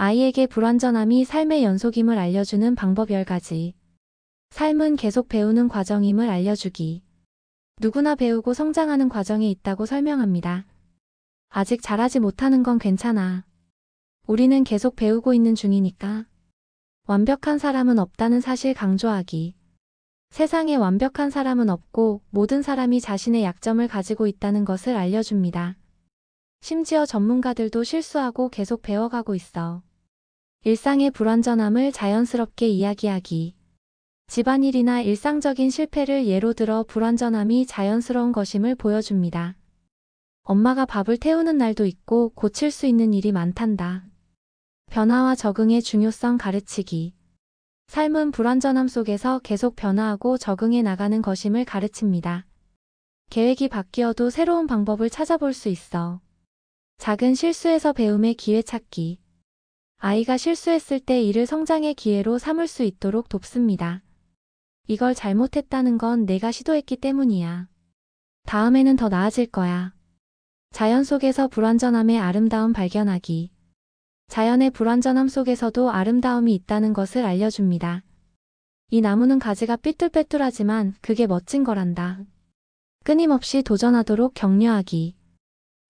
아이에게 불완전함이 삶의 연속임을 알려주는 방법 10가지. 삶은 계속 배우는 과정임을 알려주기. 누구나 배우고 성장하는 과정에 있다고 설명합니다. 아직 잘하지 못하는 건 괜찮아. 우리는 계속 배우고 있는 중이니까. 완벽한 사람은 없다는 사실 강조하기. 세상에 완벽한 사람은 없고 모든 사람이 자신의 약점을 가지고 있다는 것을 알려줍니다. 심지어 전문가들도 실수하고 계속 배워가고 있어. 일상의 불완전함을 자연스럽게 이야기하기. 집안일이나 일상적인 실패를 예로 들어 불완전함이 자연스러운 것임을 보여줍니다. 엄마가 밥을 태우는 날도 있고 고칠 수 있는 일이 많단다. 변화와 적응의 중요성 가르치기. 삶은 불완전함 속에서 계속 변화하고 적응해 나가는 것임을 가르칩니다. 계획이 바뀌어도 새로운 방법을 찾아볼 수 있어. 작은 실수에서 배움의 기회 찾기. 아이가 실수했을 때 이를 성장의 기회로 삼을 수 있도록 돕습니다. 이걸 잘못했다는 건 내가 시도했기 때문이야. 다음에는 더 나아질 거야. 자연 속에서 불완전함의 아름다움 발견하기. 자연의 불완전함 속에서도 아름다움이 있다는 것을 알려줍니다. 이 나무는 가지가 삐뚤빼뚤하지만 그게 멋진 거란다. 끊임없이 도전하도록 격려하기.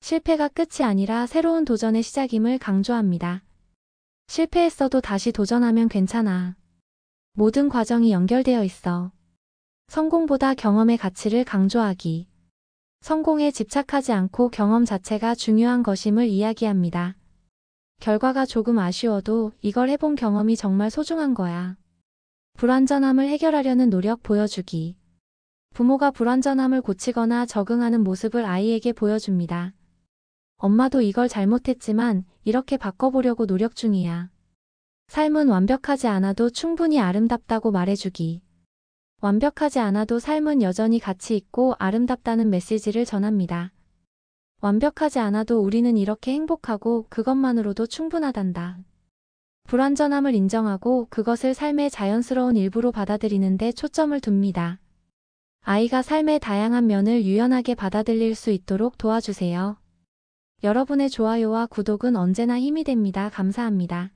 실패가 끝이 아니라 새로운 도전의 시작임을 강조합니다. 실패했어도 다시 도전하면 괜찮아. 모든 과정이 연결되어 있어. 성공보다 경험의 가치를 강조하기. 성공에 집착하지 않고 경험 자체가 중요한 것임을 이야기합니다. 결과가 조금 아쉬워도 이걸 해본 경험이 정말 소중한 거야. 불완전함을 해결하려는 노력 보여주기. 부모가 불완전함을 고치거나 적응하는 모습을 아이에게 보여줍니다. 엄마도 이걸 잘못했지만 이렇게 바꿔보려고 노력 중이야. 삶은 완벽하지 않아도 충분히 아름답다고 말해주기. 완벽하지 않아도 삶은 여전히 가치 있고 아름답다는 메시지를 전합니다. 완벽하지 않아도 우리는 이렇게 행복하고 그것만으로도 충분하단다. 불완전함을 인정하고 그것을 삶의 자연스러운 일부로 받아들이는데 초점을 둡니다. 아이가 삶의 다양한 면을 유연하게 받아들일 수 있도록 도와주세요. 여러분의 좋아요와 구독은 언제나 힘이 됩니다. 감사합니다.